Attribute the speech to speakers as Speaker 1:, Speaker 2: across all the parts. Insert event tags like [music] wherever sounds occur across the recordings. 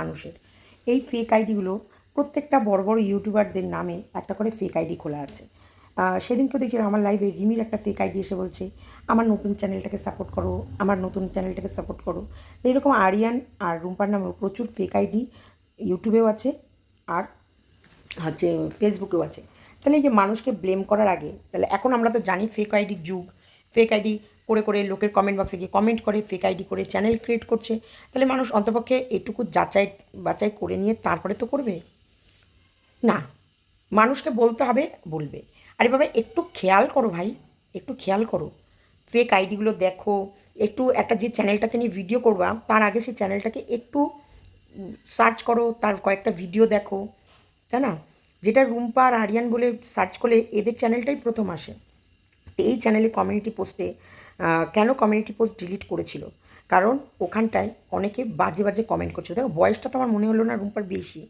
Speaker 1: মানুষের। এই ফেক আইডিগুলো প্রত্যেকটা বড় বড় ইউটিউবারদের নামে একটা করে ফেক আইডি খোলা আছে। সেদিনকে দেখছিলাম আমার লাইভে রিমির একটা ফেক আইডি এসে বলছে, আমার নতুন চ্যানেলটাকে সাপোর্ট করো, আমার নতুন চ্যানেলটাকে সাপোর্ট করো। তো এরকম আরিয়ান আর রুম্পার নামেও প্রচুর ফেক আইডি ইউটিউবেও আছে আর হচ্ছে ফেসবুকেও আছে। তাহলে এই যে মানুষকে ব্লেম করার আগে, তাহলে এখন আমরা তো জানি ফেক আইডির যুগ। ফেক আইডি করে করে লোকের কমেন্ট বক্সে গিয়ে কমেন্ট করে ফেক আইডি করে চ্যানেল ক্রিয়েট করছে, তাহলে মানুষ অন্তপক্ষে এটুকু যাচাই বাছাই করে নিয়ে তারপরে তো করবে। না, মানুষকে বলতে হবে, বলবে। আর এভাবে একটু খেয়াল করো ভাই, একটু খেয়াল করো। ফেক আইডিগুলো দেখো, একটু একটা যে চ্যানেলটাকে নিয়ে ভিডিও করবা, তার আগে সেই চ্যানেলটাকে একটু সার্চ করো, তার কয়েকটা ভিডিও দেখো, তাই না? যেটা রুম্পা আর আরিয়ান বলে সার্চ করলে এদের চ্যানেলটাই প্রথম আসে। এই চ্যানেলে কমিউনিটি পোস্টে কেন কমিউনিটি পোস্ট ডিলিট করেছিল? কারণ ওখানটায় অনেকে বাজে বাজে কমেন্ট করছিল। দেখো বয়সটা তো আমার মনে হলো না রুম্পার বেশি।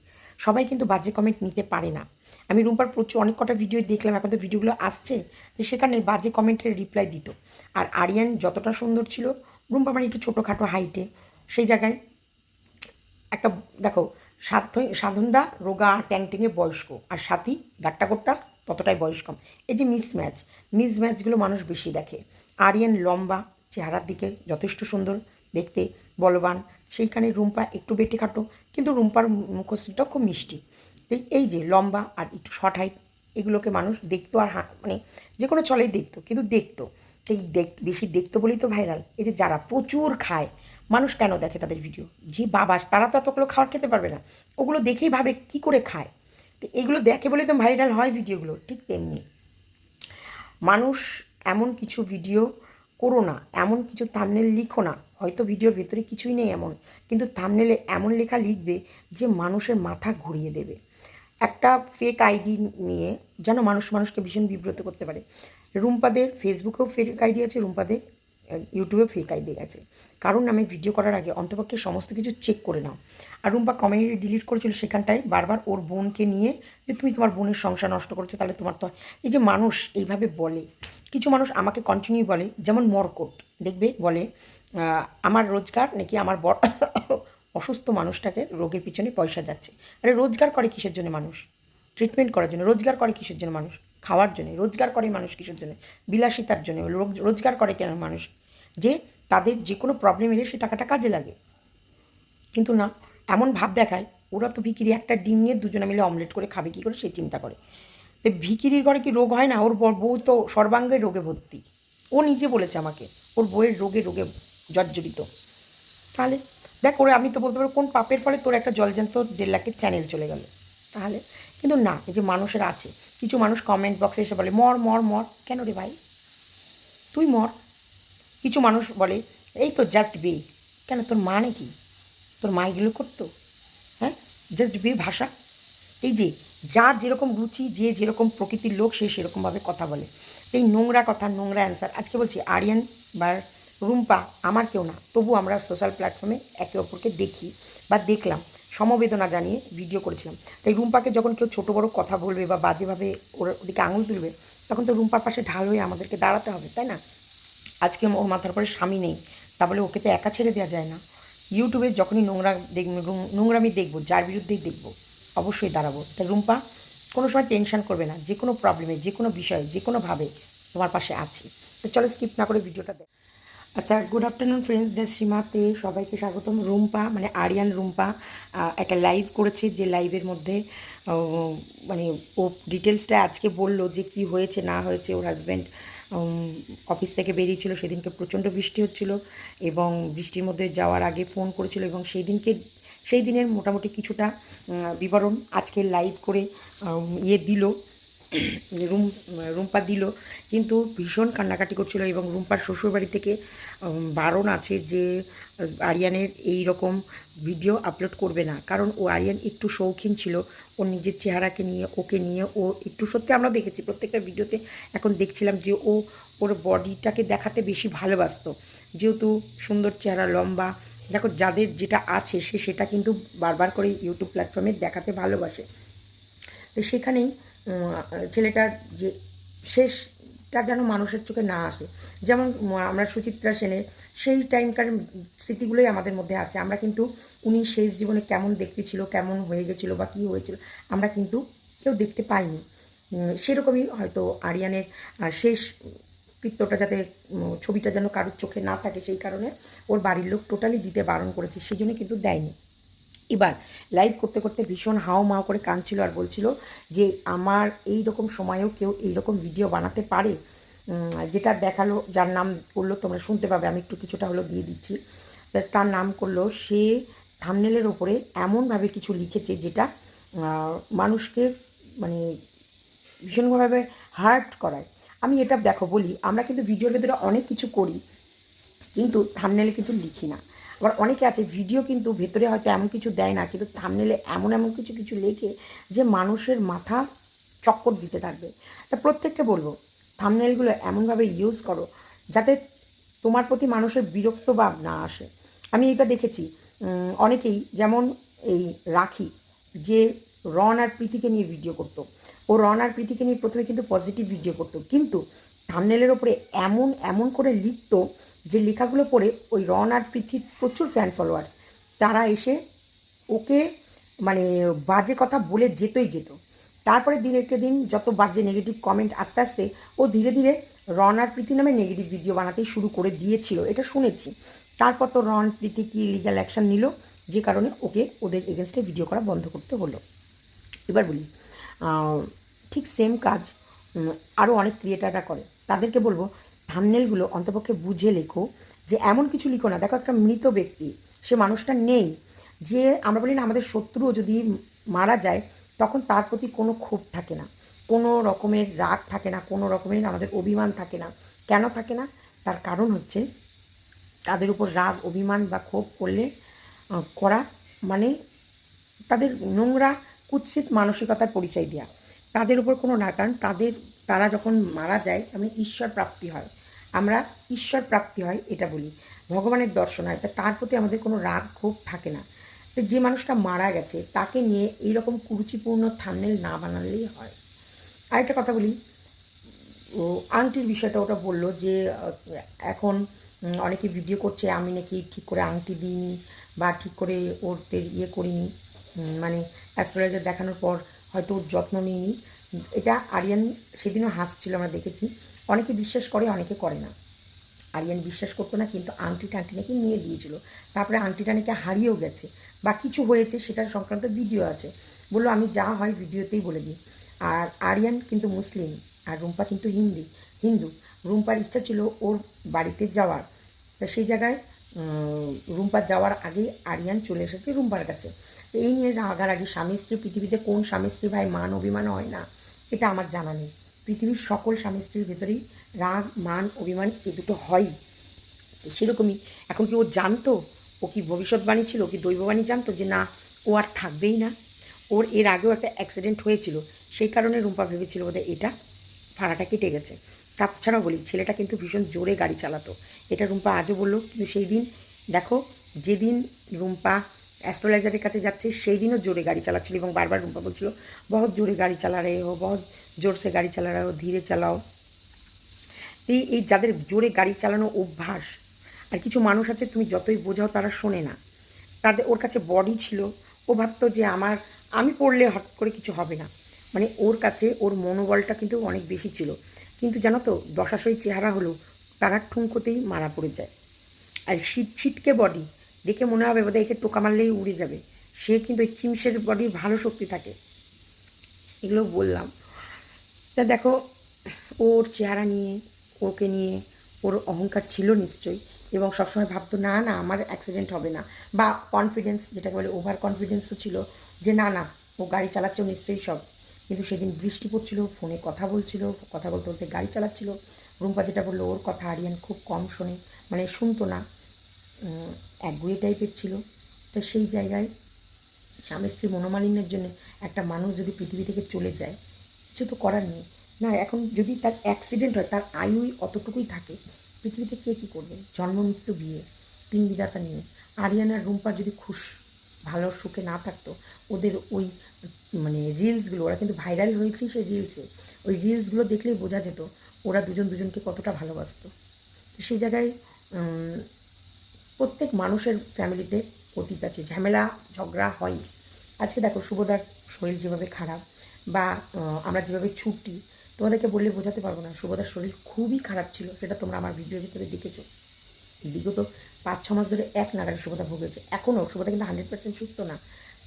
Speaker 1: সবাই কিন্তু বাজে কমেন্ট নিতে পারে না। আমি রুম্পার প্রচুর অনেক কটা ভিডিও দেখলাম, এখন তো ভিডিওগুলো আসছে যে সেখানে বাজে কমেন্টের রিপ্লাই দিত। আর আরিয়ান যতটা সুন্দর ছিল, রুম্পা মানে একটু ছোটোখাটো হাইটে সেই জায়গায় একটা, দেখো, সাধ্য, সাধনদা, রোগা ট্যাংটেঙে বয়স্ক। আর সাথী গাট্টা গোট্টা ততটাই বয়স কম। এই যে মিস ম্যাচ মিস ম্যাচগুলো মানুষ বেশি দেখে। আরিয়ান লম্বা, চেহারার দিকে যথেষ্ট সুন্দর, দেখতে বলবান। সেইখানে রুম্পা একটু বেটে খাটো কিন্তু রুম্পার মুখশ্রীটাও খুব মিষ্টি। এই এই যে লম্বা আর একটু শর্ট হাইট এগুলোকে মানুষ দেখতো আর হা মানে যে কোনো চলেই দেখতো, কিন্তু দেখতো। এই দেখ, বেশি দেখতো বলেই তো ভাইরাল এই যে যারা প্রচুর খায়, মানুষ কেন দেখে তাদের ভিডিও যে বাবা তারা তো এতগুলো খাবার খেতে পারবে না। ওগুলো দেখেই ভাবে কি করে খায়? তো এগুলো দেখে বলেই তো ভাইরাল হয় ভিডিওগুলো, ঠিক তেমনি। মানুষ এমন কিছু ভিডিও করো না, এমন কিছু থামনেল লিখো না, হয়তো ভিডিওর ভেতরে কিছুই নেই এমন, কিন্তু থামনেলে এমন লেখা লিখবে যে মানুষের মাথা ঘুরিয়ে দেবে। একটা ফেক আইডি নিয়ে যেন মানুষ মানুষকে ভীষণ বিব্রত করতে পারে। রুম্পাদের ফেসবুকেও ফেক আইডি আছে, রুম্পাদের ইউটিউবে ফেক আইডি গেছে। কারণ আমি ভিডিও করার আগে অন্তপক্ষে সমস্ত কিছু চেক করে নাও। আর রুম্পা কমেন্ট ডিলিট করেছিল সেখানটায় বারবার ওর বোনকে নিয়ে যে তুমি তোমার বোনের সংসার নষ্ট করছ, তাহলে তোমার তো এই যে মানুষ এইভাবে বলে, কিছু মানুষ আমাকে কন্টিনিউ বলে, যেমন মরকট, দেখবে বলে আমার রোজগার নাকি আমার বর [coughs] অসুস্থ মানুষটাকে রোগের পিছনে পয়সা যাচ্ছে। আরে রোজগার করে কিসের জন্য মানুষ? ট্রিটমেন্ট করার জন্য, রোজগার করে কিসের জন্য মানুষ? খাওয়ার জন্য, রোজগার করে মানুষ কিসের জন্য? বিলাসিতার জন্য রোজগার করে কেন মানুষ? যে তাদের যে কোনো প্রবলেম এলে সে টাকাটা কাজে লাগে। কিন্তু না, এমন ভাব দেখায়, ওরা তো ভিকিরি একটা ডিম নিয়ে দুজনে মিলে অমলেট করে খাবে, কী করে সে চিন্তা করে। তো ভিকিরির ঘরে কি রোগ হয় না? ওর বউ তো সর্বাঙ্গে রোগে ভর্তি। ও নিজে বলেছে আমাকে, ওর বউয়ের রোগে রোগে জর্জরিত। তাহলে দেখ, ওরা আমি তো বলতে পারব, কোন পাপের ফলে তোর একটা জলজান্ত দেড় লাখের চ্যানেল চলে গেল? তাহলে? কিন্তু না, এই যে মানুষের আছে, কিছু মানুষ কমেন্ট বক্সে এসে বলে, মর মর মর। কেন রে ভাই? তুই মর। কিছু মানুষ বলে, এই তো জাস্ট বে কেন, তোর মানে কি? তোর মা এগুলো করতো? হ্যাঁ? জাস্ট বে ভাষা। এই যে, যার যেরকম রুচি, যে যেরকম প্রকৃতির লোক, সে সেরকমভাবে কথা বলে। এই নোংরা কথা, নোংরা অ্যান্সার আজকে বলছি, আরিয়ান বা রুম্পা আমার কেউ না, তবু আমরা সোশ্যাল প্ল্যাটফর্মে একে অপরকে দেখি বা দেখলাম, সমবেদনা জানিয়ে ভিডিও করেছিলাম। তাই রুম্পাকে যখন কেউ ছোটো বড়ো কথা বলবে বা বাজেভাবে ওর ওদিকে আঙুল তুলবে, তখন তো রুম্পার পাশে ঢাল হয়ে আমাদেরকে দাঁড়াতে হবে, তাই না? আজকে ওর মাথার পরে স্বামী নেই। তা বলে ওকে তো একা ছেড়ে দেওয়া যায় না। ইউটিউবে যখনই নোংরা দেখ নোংরামি দেখব, যার বিরুদ্ধেই দেখব, অবশ্যই দাঁড়াবো। তাই রুম্পা, কোনো সময় টেনশন করবে না। যে কোনো প্রবলেমে যে কোনো বিষয়ে, যে কোনোভাবে তোমার পাশে আছি। তো চলো স্কিপ না করে ভিডিওটা দেখ আচ্ছা গুড আফটারনুন ফ্রেন্ডস দ্য সীমাতে সবাইকে স্বাগতম। রুম্পা মানে আরিয়ান রুম্পা একটা লাইভ করেছে যে লাইভের মধ্যে মানে ও ডিটেলসটা আজকে বলল যে কি হয়েছে, না হয়েছে ওর হাজব্যান্ড অফিস থেকে বেরিয়েছিল, সেদিনকে প্রচণ্ড বৃষ্টি হচ্ছিল এবং বৃষ্টির মধ্যে যাওয়ার আগে ফোন করেছিল এবং সেই দিনকে সেই দিনের মোটামুটি কিছুটা বিবরণ আজকে লাইভ করে ইয়ে দিল। রুম রুম্পা দিল, কিন্তু ভীষণ কান্নাকাটি করছিল এবং রুম্পার শ্বশুরবাড়ি থেকে বারণ আছে যে আরিয়ানের এই রকম ভিডিও আপলোড করবে না। কারণ ও, আরিয়ান একটু শৌখিন ছিল ওর নিজের চেহারাকে নিয়ে, ওকে নিয়ে, ও একটু সত্যি আমরা দেখেছি, প্রত্যেকটা ভিডিওতে এখন দেখছিলাম যে ও ওর বডিটাকে দেখাতে বেশি ভালোবাসতো। যেহেতু সুন্দর চেহারা, লম্বা, দেখো যাদের যেটা আছে সে সেটা কিন্তু বারবার করে ইউটিউব প্ল্যাটফর্মে দেখাতে ভালোবাসে। তো সেখানেই ছেলেটা যে শেষটা যেন মানুষের চোখে না আসে। যেমন আমরা সুচিত্রা সেনের সেই টাইমকার স্মৃতিগুলোই আমাদের মধ্যে আছে। আমরা কিন্তু উনি শেষ জীবনে কেমন দেখতে ছিল, কেমন হয়ে গেছিল বা কী হয়েছিল, আমরা কিন্তু কেউ দেখতে পাইনি। সেরকমই হয়তো আরিয়ানের শেষ কৃত্যটা যাতে ছবিটা যেন কারোর চোখে না থাকে সেই কারণে ওর বাড়ির লোক টোটালি দিতে বারণ করেছে সেই জন্য কিন্তু দেয়নি। এবার লাইভ করতে করতে ভীষণ হাও মাও করে কাঁদছিল আর বলছিল যে আমার এই রকম সময়েও কেউ এই রকম ভিডিও বানাতে পারে? যেটা দেখাল, যার নাম করল, তোমরা শুনতে পাবে, আমি একটু কিছুটা হলো দিয়ে দিচ্ছি। তার নাম করল, সে থামনেলের ওপরে এমনভাবে কিছু লিখেছে যেটা মানুষকে মানে ভীষণভাবে হার্ট করায়। আমি এটা দেখো বলি, আমরা কিন্তু ভিডিওর ভেতরে অনেক কিছু করি, কিন্তু থামনেলে কিন্তু লিখি না। আবার অনেকে আছে ভিডিও কিন্তু ভেতরে হয়তো এমন কিছু দেয় না, কিন্তু থামনেলে এমন এমন কিছু কিছু লেখে যে মানুষের মাথা চক্কর দিতে থাকবে। তা প্রত্যেককে বলব থামনেলগুলো এমনভাবে ইউজ করো যাতে তোমার প্রতি মানুষের বিরক্ত ভাব না আসে। আমি এটা দেখেছি অনেকেই যেমন এই রাখি, যে রন আর প্রীতিকে নিয়ে ভিডিও করতো। ও রন আর প্রীতিকে নিয়ে প্রথমে কিন্তু পজিটিভ ভিডিও করতো, কিন্তু থামনেলের ওপরে এমন এমন করে লিখতো যে লেখাগুলো পড়ে ওই রন আর পৃথির প্রচুর ফ্যান ফলোয়ার্স তারা এসে ওকে মানে বাজে কথা বলে যেতই যেত। তারপরে দিনেরকে দিন যত বাজে নেগেটিভ কমেন্ট আস্তে আস্তে ও ধীরে ধীরে রন আর প্রীতি নামে নেগেটিভ ভিডিও বানাতেই শুরু করে দিয়েছিল, এটা শুনেছি। তারপর তো রন, প্রীতি কি লিগ্যাল অ্যাকশন নিল, যে কারণে ওকে ওদের এগেনস্টে ভিডিও করা বন্ধ করতে হলো। এবার বলি ঠিক সেম কাজ আরও অনেক ক্রিয়েটাররা করে। তাদেরকে বলব থামনেলগুলো অন্তপক্ষে বুঝে লেখো যে এমন কিছু লিখো না। দেখো একটা মৃত ব্যক্তি, সে মানুষটা নেই। যে আমরা বলি না, আমাদের শত্রুও যদি মারা যায়, তখন তার প্রতি কোনো ক্ষোভ থাকে না। কোনো রকমের রাগ থাকে না, কোনো রকমের আমাদের অভিমান থাকে না। কেন থাকে না? তার কারণ হচ্ছে তাদের উপর রাগ, অভিমান বা ক্ষোভ করলে করা মানে তাদের নোংরা, কুৎসিত মানসিকতার পরিচয় দেওয়া তাদের উপর কোনো না কারণ তাদের তারা যখন মারা যায় মানে ঈশ্বর প্রাপ্তি হয়। আমরা ঈশ্বর প্রাপ্তি হয়, এটা বলি। ভগবানের দর্শন হয়। তা তার প্রতি আমাদের কোনো রাগ, ক্ষোভ থাকে না। তো যে মানুষটা মারা গেছে, তাকে নিয়ে এইরকম কুরুচিপূর্ণ থামনেল না বানালেই হয়। আরেকটা কথা বলি। ও আংটির বিষয়টা ওটা বলল যে, এখন অনেকে ভিডিও করছে, আমি নাকি ঠিক করে আংটি দিইনি বা ঠিক করে ওদের ইয়ে করিনি। মানে অ্যাস্ট্রোলজার দেখানোর পর হয়তো ওর যত্ন নিইনি। এটা আরিয়ান সেদিনও হাসছিল আমরা দেখেছি। অনেকে বিশ্বাস করে অনেকে করে না। আরিয়ান বিশ্বাস করতো না কিন্তু আংটি টাংটি নাকি নিয়ে দিয়েছিল। তারপরে আংটিটা নাকি হারিয়েও গেছে বা কিছু হয়েছে সেটার সংক্রান্ত ভিডিও আছে। বলল আমি যা হয় ভিডিওতেই বলে দিই। আর আরিয়ান কিন্তু মুসলিম আর রুম্পা কিন্তু হিন্দি হিন্দু। রুম্পার ইচ্ছা ছিল ওর বাড়িতে যাওয়ার। তা সেই জায়গায় উম, রুম্পা যাওয়ার আগে আরিয়ান চলে এসেছে রুম্পার কাছে। এই নিয়ে রাগারাগি স্বামী স্ত্রী পৃথিবীতে কোন স্বামী স্ত্রী ভাই মান অভিমান হয় না। এটা আমার জানা নেই। পৃথিবীর সকল স্বামী স্ত্রীর ভেতরেই রাগ, মান, অভিমান এ দুটো হয়ই। সেরকমই। এখন কি ও জানতো? ও কি ভবিষ্যৎবাণী ছিল? কি দৈববাণী জানতো যে না, ও আর থাকবেই না? ওর এর আগেও একটা অ্যাক্সিডেন্ট হয়েছিল। সেই কারণে রুম্পা ভেবেছিল বোধহয় এটা ভাড়াটা কেটে গেছে। তাছাড়াও বলি, ছেলেটা কিন্তু ভীষণ জোরে গাড়ি চালাতো। এটা রুম্পা আজও বলল, কিন্তু সেই দিন, দেখো, যেদিন রুম্পা অ্যাস্ট্রোলাইজারের কাছে যাচ্ছে সেই দিনও জোরে গাড়ি চালাচ্ছিল এবং বারবার রুম্পা বলছিল, বহুত জোরে গাড়ি চালা রে হো, বহুত জোরসে গাড়ি চালা রে হো, ধীরে চালাও। এই এই যাদের জোরে গাড়ি চালানো অভ্যাস, আর কিছু মানুষ আছে, তুমি যতই বোঝাও তারা শোনে না। তাদের, ওর কাছে বডি ছিল, ও ভাবতো যে আমার, আমি পড়লে হট করে কিছু হবে না। মানে ওর কাছে ওর মনোবলটা কিন্তু অনেক বেশি ছিল। কিন্তু জানো তো, দশাশয়ী চেহারা হলো তারা ঠুনকোতেই মারা পড়ে যায়। আর শীত ছিটকে বডি দেখে মনে হবে বোধহয় একে টোকা মারলেই উড়ে যাবে। সে কিন্তু ওই চিমসের বডির ভালো শক্তি থাকে। এগুলো বললাম। তা দেখো, ওর চেহারা নিয়ে, ওকে নিয়ে, ওর অহংকার ছিল নিশ্চয়ই এবং সবসময় ভাবতো, না না, আমার অ্যাক্সিডেন্ট হবে না। বা কনফিডেন্স যেটাকে বলে ওভার কনফিডেন্সও ছিল যে, না না, ও গাড়ি চালাচ্ছেও নিশ্চয়ই সব। কিন্তু সেদিন বৃষ্টি পড়ছিল, ফোনে কথা বলছিল, কথা বলতে বলতে গাড়ি চালাচ্ছিল। রুম্পা যেটা বলল, ওর কথা আরিয়ান খুব কম শোনে। মানে শুনতো না। একগুয়ে টাইপের ছিল। তো সেই জায়গায় স্বামী স্ত্রী মনোমালিন্যের জন্য একটা মানুষ যদি পৃথিবী থেকে চলে যায়, কিছু তো করার নেই। না, এখন যদি তার অ্যাক্সিডেন্ট হয়, তার আয়ুই অতটুকুই থাকে, পৃথিবীতে কে কী করবে? জন্ম, মৃত্যু, বিয়ে, তিন বিধাতা নিয়ে। আরিয়ানার রুম্পার যদি খুশ, ভালো, সুখে না থাকতো, ওদের ওই মানে রিলসগুলো ওরা কিন্তু ভাইরাল হয়েছে সেই রিলসে ওই রিলসগুলো দেখলেই বোঝা যেত, ওরা দুজন দুজনকে কতটা ভালোবাসতো। সেই জায়গায় প্রত্যেক মানুষের ফ্যামিলিতে অতীত আছে। ঝামেলা, ঝগড়া হয় আজকে দেখো শুভদার শরীর যেভাবে খারাপ বা আমরা যেভাবে ছুটি, তোমাদেরকে বললে বোঝাতে পারব না শুভদার শরীর খুবই খারাপ ছিল, সেটা তোমরা আমার ভিডিওর ভিতরে দেখেছ। বিগত পাঁচ ছ মাস ধরে এক নাগারে শুভদা ভুগেছে। এখনও শুভদা কিন্তু হান্ড্রেড পার্সেন্ট সুস্থ না।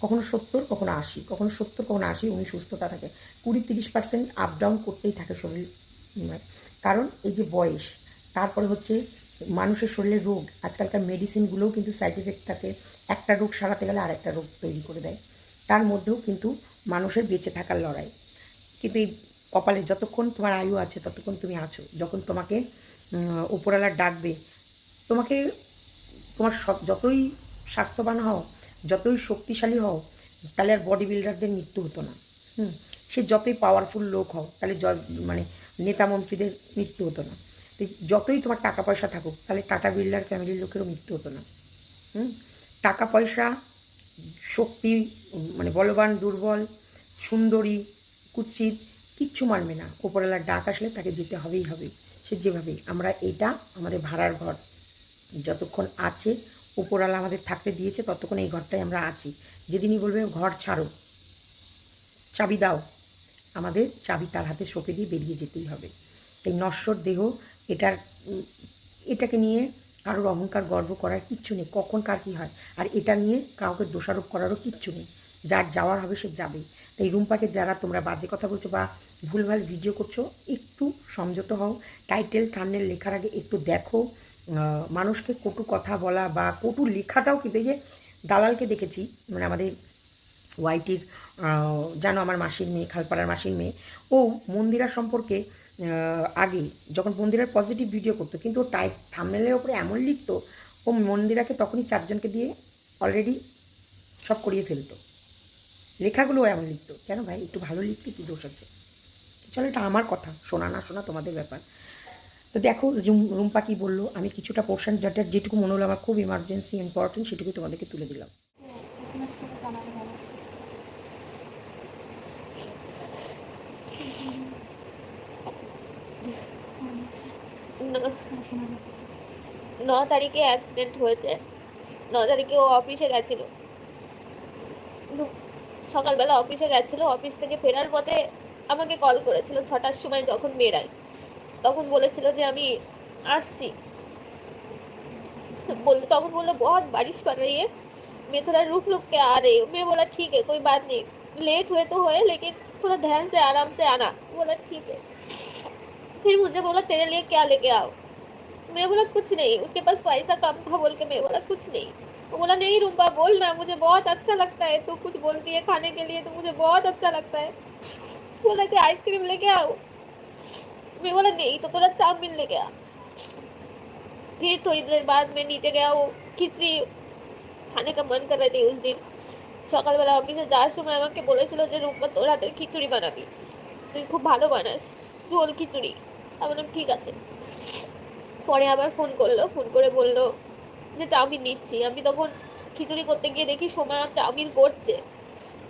Speaker 1: কখনো সত্তর, কখনো আশি, কখনো সত্তর, কখনো আশি, উনি সুস্থতা থাকে। কুড়ি, তিরিশ পার্সেন্ট আপ ডাউন করতেই থাকে শরীর কারণ এই যে বয়স, তারপরে হচ্ছে মানুষের শরীরে রোগ, আজকালকার মেডিসিনগুলোও কিন্তু সাইড এফেক্ট থাকে। একটা রোগ সারাতে গেলে আরেকটা রোগ তৈরি করে দেয়। তার মধ্যেও কিন্তু মানুষের বেঁচে থাকার লড়াই। কিন্তু এই কপালে যতক্ষণ তোমার আয়ু আছে, ততক্ষণ তুমি আছো। যখন তোমাকে উপরওয়ালা ডাকবে, তোমাকে, তোমার সৎ- যতই স্বাস্থ্যবান হও, যতই শক্তিশালী হও, তাহলে আর বডি বিল্ডারদের মৃত্যু হতো না। হুম, সে যতই পাওয়ারফুল লোক হও, তাহলে জজ মানে নেতা মন্ত্রীদের মৃত্যু হতো না। যতই তোমার টাকা পয়সা থাকুক, তাহলে টাটা বিল্ডার ফ্যামিলির লোকেরও মৃত্যু হতো না। হুম? টাকা পয়সা, শক্তি মানে বলবান, দুর্বল, সুন্দরী, কুৎসিত, কিচ্ছু মানবে না। ওপরওয়ালার ডাক আসলে তাকে যেতে হবেই হবে। সে যেভাবেই, আমরা এটা আমাদের ভাড়ার ঘর। যতক্ষণ আছে, উপরওয়ালা আমাদের থাকতে দিয়েছে, ততক্ষণ এই ঘরটায় আমরা আছি। যেদিনই বলবে, ঘর ছাড়ো। চাবি দাও। আমাদের চাবি তার হাতে সঁপে দিয়ে বেরিয়ে যেতেই হবে। এই নশ্বর দেহ এটার, এটাকে নিয়ে কারোর অহংকার, গর্ব করার কিচ্ছু নেই। কখন কার কী হয়? আর এটা নিয়ে কাউকে দোষারোপ করারও কিচ্ছু নেই। যার যাওয়ার হবে সে যাবে। তাই রুম্পাকে যারা তোমরা বাজে কথা বলছো বা ভুলভাল ভিডিও করছ, একটু সংযত হও। টাইটেল থামনেল লেখার আগে একটু দেখো। মানুষকে কটু কথা বলা বা কটু লেখাটাও কিন্তু যে দালালকে দেখেছি মানে আমাদের ওয়াইটির জানো আমার মাসির মেয়ে, খালপাড়ার মাসির মেয়ে। ও মন্দিরা সম্পর্কে আগে যখন মন্দিরার পজিটিভ ভিডিও করতো, কিন্তু ও টাইপ থামনেলের ওপরে এমন লিখতো, ও মন্দিরাকে তখনই চারজনকে দিয়ে অলরেডি সব করিয়ে ফেলতো। লেখাগুলো এমন লিখতো, কেন ভাই, একটু ভালো লিখতে কী দোষ আছে? চলো, এটা আমার কথা, শোনা না শোনা তোমাদের ব্যাপার। তো দেখো, রুম, রুম্পা কী বলল, আমি কিছুটা পোর্শন যেটা যেটুকু মনে হলো আমার খুব ইমার্জেন্সি ইম্পর্টেন্ট সেটুকুই তোমাদেরকে তুলে দিলাম
Speaker 2: এসএমএস করে জানাতে হবে
Speaker 3: ন তারিখে অ্যাক্সিডেন্ট হয়েছে। ন তারিখে ও অফিসে গেছিল। সকালবেলা অফিসে গেছিল। অফিস থেকে ফেরার পথে আমাকে কল করেছিল ছটার সময় যখন বেরাই। তখন বলেছিল যে আমি আসছি। বলল তখন বলল বহুত বারিশ পার ইয়ে মেয়ে मैं थोड़ा रुक रुक মেয়ে आ रही हूँ मैं নেই। লেট হয়ে তো হয়ে, লেকিন लेट ধ্যান সে আরামসে আনা। थोड़ा ঠিক। फिर मुझे बोला तेरे लिए क्या लेके आओ मैं बोला कुछ नहीं उसके पास पैसा कम था बोल के मैं बोला कुछ नहीं वो बोला नहीं रूपा बोल ना मुझे बहुत अच्छा लगता है तू कुछ बोलती है खाने के लिए तो मुझे बहुत अच्छा लगता है बोला कि आइसक्रीम लेके आओ मैं बोला नहीं तो थोड़ा चाउमीन लेके आ फिर थोड़ी देर बाद मैं नीचे गया वो खिचड़ी खाने का मन कर रहे थे उस दिन সকালবেলা অফিসে যাওয়ার সময় আমাকে বলেছিল যে রূপা তোর হাতের খিচুড়ি বানাবি তুই খুব ভালো বানাস ঝোল খিচুড়ি আমি বললাম, ঠিক আছে। পরে আবার ফোন করল, ফোন করে বলল যে, চাউমিন নিচ্ছি। আমি তখন খিচুড়ি করতে গিয়ে দেখি সময় চাউমিন করছে।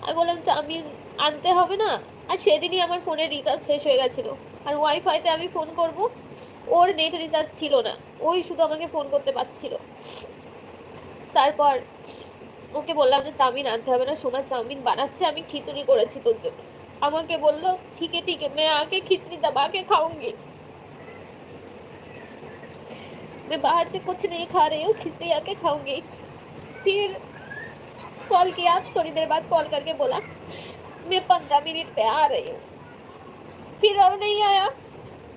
Speaker 3: আমি বললাম, চাউমিন আনতে হবে না? আর সেদিনই আমার ফোনের রিচার্জ শেষ হয়ে গেছিল। আর ওয়াইফাইতে আমি ফোন করব, ওর নেট রিচার্জ ছিল না। ওই শুধু আমাকে ফোন করতে পারছিল। তারপর ওকে বললাম যে, চাউমিন আনতে হবে না সময় চাউমিন বানাচ্ছে, আমি খিচুড়ি করেছি তোর জন্য। আমাকে বলল ঠিক ঠিক আছে মে আগে খিচড়ি দাবাকে খাওয়াঙ্গি मैं बाहर से कुछ नहीं खा रही हूँ खिचड़ी आके खाऊंगी फिर कॉल किया थोड़ी देर बाद कॉल करके बोला मैं पंद्रह मिनट पे आ रही हूँ फिर और नहीं आया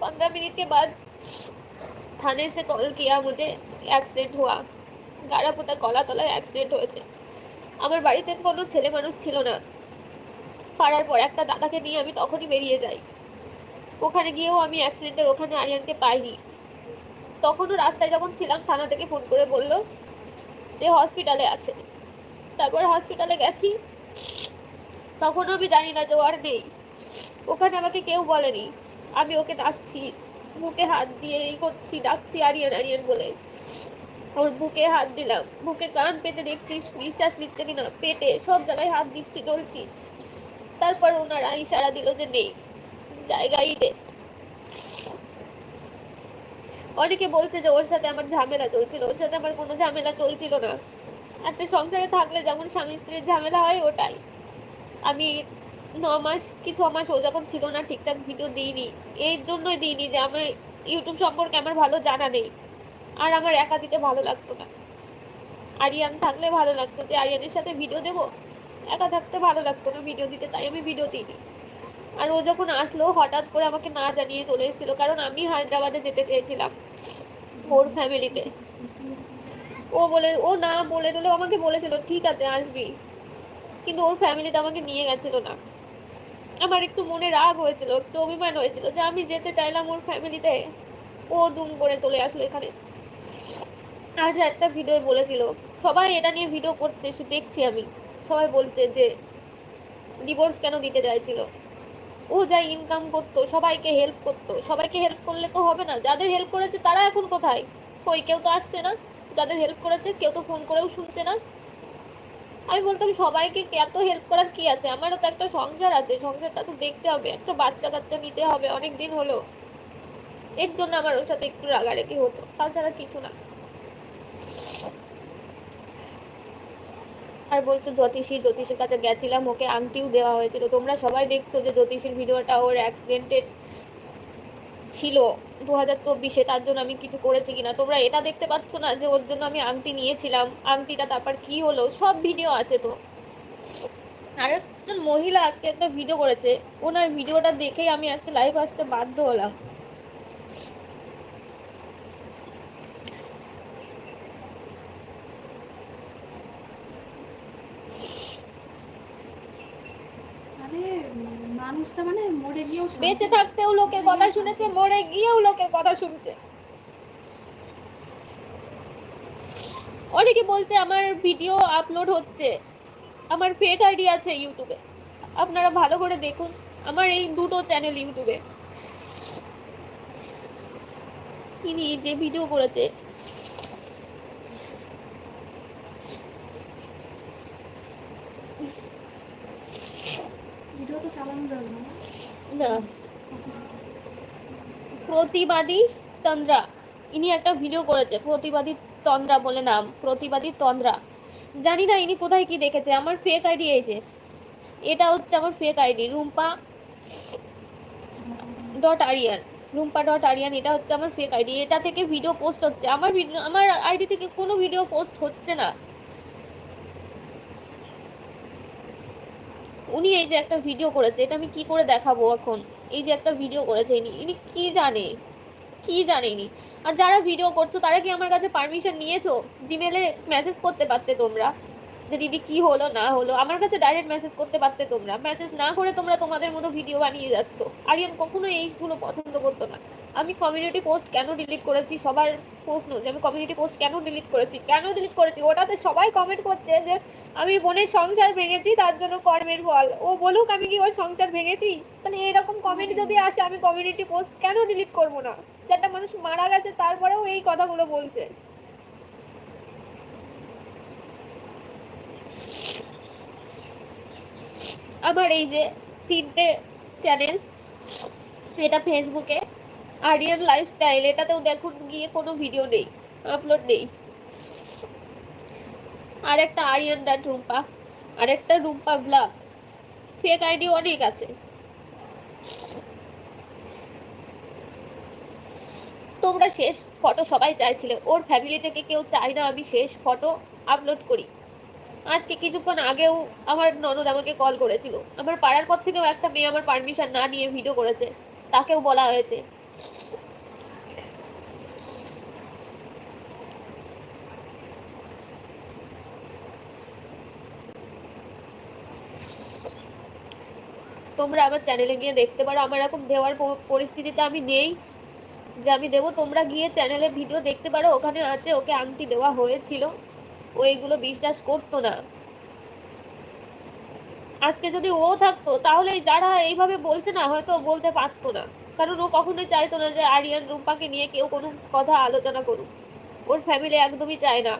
Speaker 3: पंद्रह मिनट के बाद থানে সে কল কিয়া মুঝে অ্যাক্সিডেন্ট হওয়া গাড়াপোতা কলা তলায় অ্যাক্সিডেন্ট হয়েছে আমার বাড়িতে কোনো ছেলে মানুষ ছিল না পাড়ার পর একটা দাদাকে নিয়ে আমি তখনই বেরিয়ে যাই ওখানে গিয়েও আমি অ্যাক্সিডেন্টের ওখানে আরিয়ানকে পাইনি তখনও রাস্তায় যখন ছিলাম থানা থেকে ফোন করে বলল যে হসপিটালে আছে। তারপর হসপিটালে গেছি। তখনও আমি জানি না যে আর নেই। ওখানে আমাকে কেউ বলেনি। আমি ওকে ডাকছি বুকে হাত দিয়ে এই করছি, ডাকছি, আরিয়ান আরিয়ান বলে। ওর বুকে হাত দিলাম। বুকে কান পেতে দেখছি, নিঃশ্বাস নিচ্ছে কিনা, পেটে সব জায়গায় হাত দিচ্ছি, ডলছি। তারপর ওনারা ইশারা দিল যে নেই। জায়গায় ডেথ অনেকে বলছে যে ওর সাথে আমার ঝামেলা চলছিল, ওর সাথে আমার কোনো ঝামেলা চলছিল না। একটা সংসারে থাকলে যেমন স্বামী স্ত্রীর ঝামেলা হয়, ওটাই। আমি ন মাস কি ছ মাস ও যখন ছিল না, ঠিকঠাক ভিডিও দিইনি। এর জন্যই দিইনি যে আমার ইউটিউব সম্পর্কে আমার ভালো জানা নেই। আর আমার একা দিতে ভালো লাগতো না। আরিয়ান থাকলে ভালো লাগতো যে আরিয়ানের সাথে ভিডিও দেবো? একা থাকতে ভালো লাগতো না ভিডিও দিতে, তাই আমি ভিডিও দিইনি। আর ও যখন আসলো, হঠাৎ করে আমাকে না জানিয়ে চলে এসেছিল, কারণ আমি হায়দ্রাবাদে যেতে চেয়েছিলাম ওর ফ্যামিলিতে। ও বলে, ও না বলে টলে আমাকে বলেছিল, ঠিক আছে, আসবি। কিন্তু ওর ফ্যামিলিতে আমাকে নিয়ে গেছিল না। আমার একটু মনে রাগ হয়েছিল, একটু অভিমান হয়েছিল যে আমি যেতে চাইলাম ওর ফ্যামিলিতে। ও দুম করে চলে আসলো এখানে। আজ একটা ভিডিও বলেছিল, সবাই এটা নিয়ে ভিডিও করছে দেখছি আমি। সবাই বলছে যে ডিভোর্স কেন দিতে চাইছিল? ও যা ইনকাম করতো, সবাইকে হেল্প করতো, সবাইকে হেল্প করলে তো হবে না। যাদের হেল্প করেছে তারা এখন কোথায়? কই, কেউ তো আসছে না। যাদের হেল্প করেছে কেউ তো ফোন করেও শুনছে না। আমি বলতাম, সবাইকে এত হেল্প করার কি আছে? আমারও তো একটা সংসার আছে। সংসারটা তো দেখতে হবে। একটা বাচ্চা কাচ্চা নিতে হবে অনেক দিন হলো। এর জন্য আমার ওর সাথে একটু রাগারাগি হতো। তাছাড়া কিছু না। আর বলছো জ্যোতিষী, জ্যোতিষীর কাছে গেছিলাম, ওকে আংটিও দেওয়া হয়েছিল। তোমরা সবাই দেখছ যে জ্যোতিষীর ভিডিওটা ওর অ্যাক্সিডেন্টেড ছিল দু হাজার চব্বিশে, তার জন্য আমি কিছু করেছি কিনা। তোমরা এটা দেখতে পাচ্ছ না যে ওর জন্য আমি আংটি নিয়েছিলাম। আংটিটা তারপর কি হলো? সব ভিডিও আছে তো। আর একজন মহিলা আজকে একটা ভিডিও করেছে। ওনার ভিডিওটা দেখেই আমি আজকে লাইভ আসতে বাধ্য হলাম
Speaker 2: মানে উম, মানুষটা মানে মরে গিয়েও
Speaker 3: বেঁচে থাকতেও লোকের কথা শুনেছে, মরে গিয়েও লোকের কথা শুনছে। অনেকে বলছে, আমার ভিডিও আপলোড হচ্ছে। আমার ফেক আইডি আছে ইউটিউবে আপনারা ভালো করে দেখুন, আমার এই দুটো চ্যানেল ইউটিউবে তিনি যে ভিডিও করেছে
Speaker 2: ভিডিও তো চালানো যাবে না।
Speaker 3: প্রতিবাদী তন্দ্রা। ইনি একটা ভিডিও করেছে, প্রতিবাদী তন্দ্রা বলে নাম, প্রতিবাদী তন্দ্রা। জানি না ইনি কোথায় কি দেখেছে, আমার ফেক আইডি এই যে। এটা হচ্ছে আমার fake ID Rumpa dot Aryan Rumpa dot Aryan এটা হচ্ছে আমার ফেক আইডি এটা থেকে ভিডিও পোস্ট হচ্ছে। আমার ভিডিও আমার আইডি থেকে কোনো ভিডিও পোস্ট হচ্ছে না। উনি এই যে একটা ভিডিও করেছে, এটা আমি কি করে দেখাবো এখন? এই যে একটা ভিডিও করেছে, ইনি ইনি কি জানে? কি জানে ইনি? আর যারা ভিডিও করছ, তারা কি আমার কাছে পারমিশন নিয়েছো? জিমেলে মেসেজ করতে পারতে তোমরা? যে দিদি কি হলো না হলো আমার কাছে ডাইরেক্ট মেসেজ করতে পারতে তোমরা। মেসেজ না করে তোমরা তোমাদের মতো ভিডিও বানিয়ে যাচ্ছ। আরিয়ান কখনো এইগুলো পছন্দ করতো না। আমি কমিউনিটি পোস্ট কেন ডিলিট করেছি? সবার প্রশ্ন যে আমি কমিউনিটি পোস্ট কেন ডিলিট করেছি? কেন ডিলিট করেছি? ওটাতে সবাই কমেন্ট করছে যে আমি বোনের সংসার ভেঙেছি তার জন্য কর্মের ফল। ও বলুক আমি কি ওর সংসার ভেঙেছি? মানে এরকম কমেন্ট যদি আসে আমি কমিউনিটি পোস্ট কেন ডিলিট করব না? যে একটা মানুষ মারা গেছে তারপরেও এই কথাগুলো বলছে। আমার এই যে তিনটে চ্যানেল এটা ফেসবুকে আরিয়ান লাইফস্টাইল এটাতেও দেখুন গিয়ে কোনো ভিডিও নেই আপলোড নেই। আর একটা আরিয়ান ডাট রুম্পা আর একটা রুম্পা ব্লগ ফেক আইডি অনেক আছে। তোমরা শেষ ফটো সবাই চাইছিলে, ওর ফ্যামিলি থেকে কেউ চায় না আমি শেষ ফটো আপলোড করি। আজকে কিছুক্ষণ আগেও আমার ননদ আমাকে কল করেছিল। আমার পাড়ার পর থেকেও একটা মেয়ে আমার পারমিশন না নিয়ে ভিডিও করেছে। তাকেও বলা হয়েছে। তোমরা আমার চ্যানেলে গিয়ে দেখতে পারো, আমার এরকম দেওয়ার পরিস্থিতিতে আমি নেই। যে আমি দেবো, তোমরা গিয়ে চ্যানেলে ভিডিও দেখতে পারো। ওখানে আছে, ওকে আংটি দেওয়া হয়েছিল। ও এইগুলো বিশ্বাস করতো না। আজকে যদি ও থাকতো তাহলে যারা এইভাবে বলছে না, হয়তো বলতে পারতো না। কারণ ও কখনোই চাইতো না যে আরিয়ান, রুম্পাকে নিয়ে কেউ কোনো কথা আলোচনা করুক। ওর ফ্যামিলি একদমই চায় না।